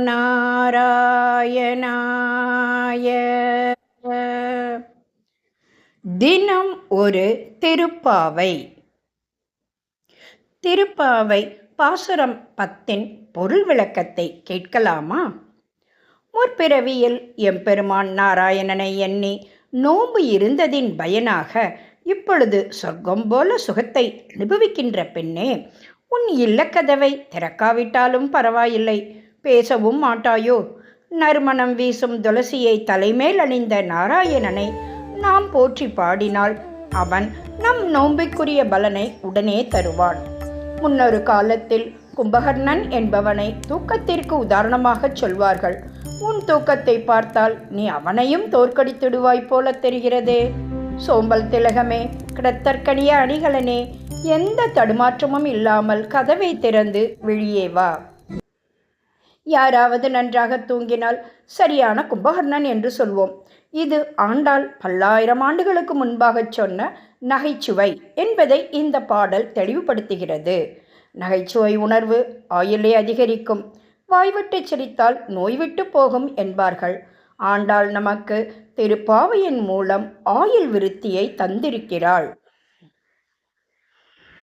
நாராயணாய. தினம் ஒரு திருப்பாவை. திருப்பாவை பாசுரம் பத்தின் பொருள் விளக்கத்தை கேட்கலாமா? முற்பிறவியில் எம்பெருமான் நாராயணனை எண்ணி நோம்பு இருந்ததின் பயனாக இப்பொழுது சொர்க்கம் போல சுகத்தை அனுபவிக்கின்ற பெண்ணே உன் இல்லக்கதவை திறக்காவிட்டாலும் பரவாயில்லை. பேசவும் மாட்டாயோ? நறுமணம் வீசும் துளசியை தலைமேல் அணிந்த நாராயணனை நாம் போற்றி பாடினால் அவன் நம் நோம்பிற்குரிய பலனை உடனே தருவான். முன்னொரு காலத்தில் கும்பகர்ணன் என்பவனை தூக்கத்திற்கு உதாரணமாகச் சொல்வார்கள். உன் தூக்கத்தை பார்த்தால் நீ அவனையும் தோற்கடித்திடுவாய் போல தெரிகிறதே. சோம்பல் திலகமே கிடத்தற்கனிய அணிகலனே எந்த தடுமாற்றமும் இல்லாமல் கதவை திறந்து வெளியே வா. யாராவது நன்றாக தூங்கினால் சரியான கும்பகர்ணன் என்று சொல்வோம். இது ஆண்டாள் பல்லாயிரம் ஆண்டுகளுக்கு முன்பாக சொன்ன நகைச்சுவை என்பதை இந்த பாடல் தெளிவுபடுத்துகிறது. நகைச்சுவை உணர்வு ஆயுளை அதிகரிக்கும். வாய்விட்டு சிரித்தால் நோய்விட்டு போகும் என்பார்கள். ஆண்டாள் நமக்கு திருப்பாவையின் மூலம் ஆயுள் விருத்தியை தந்திருக்கிறாள்.